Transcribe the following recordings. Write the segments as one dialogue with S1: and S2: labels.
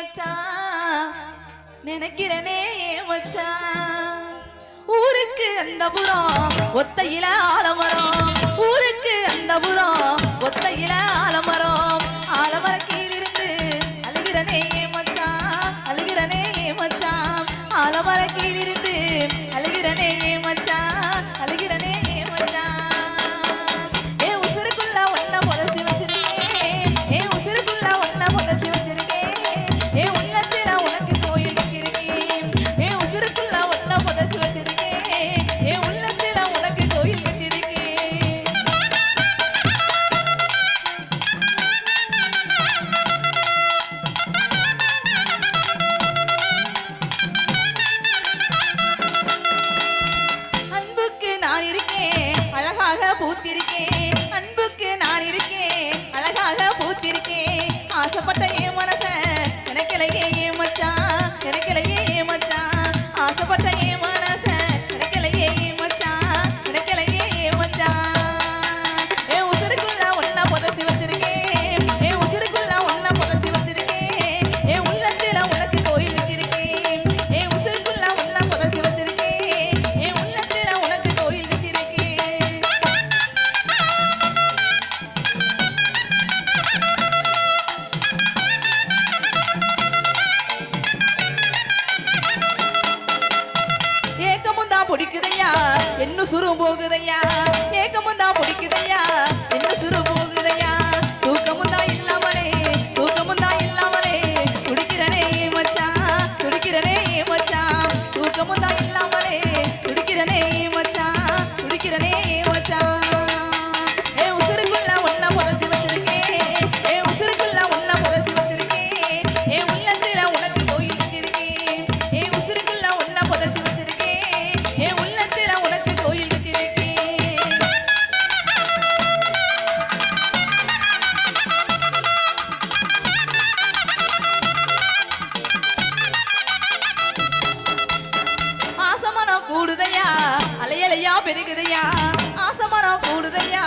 S1: மச்சான் நினைக்கிறனே மச்சான் ஊருக்கு அந்த புறம் ஒத்தையில ஆலமரம். ஊருக்கு அந்த புறம் ஒத்தையில போகுதையா? ஏக்கமும் தான் பிடிக்குதையா பெருகுதையா? ஆசமரம் கூடுதையா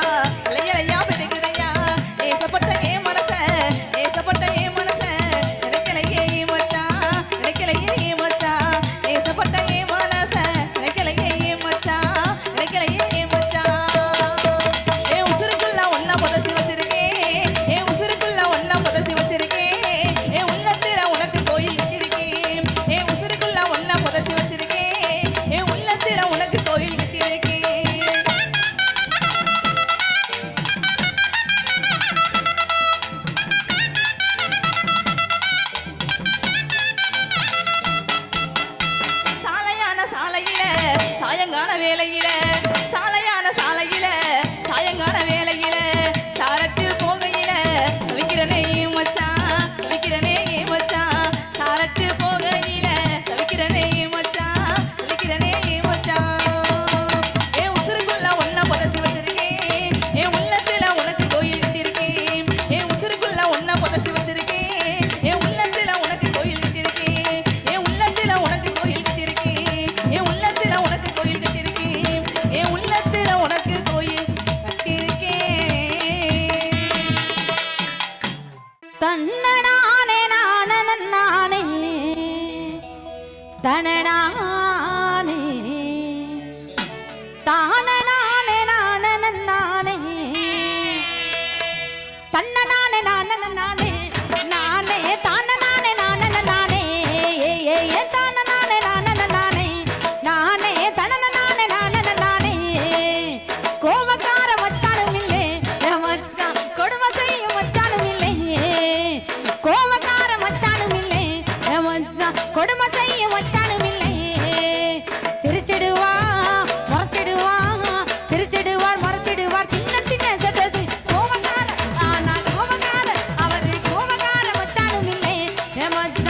S1: சாயங்கால வேலையில சாலையான சாலையில சாயங்கால வேலை தன நானே
S2: தான நானே நான நானே தன்ன நானே நான நானே நானே தான நானே நான நானே ஏ ஏ தான நானே நான நானே நானே தன நானே நான நானே கோபக்கார மச்சானும் இல்லே. மச்சான் கொடுமை செய்யும் கொடுமை Emma G.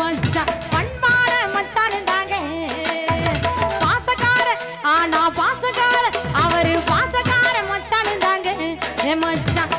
S2: மச்சான் பண்பான மச்சான் தாங்க பாசக்கார ஆனா பாசக்கார அவரு பாசக்கார மச்சான் தாங்க மச்சான்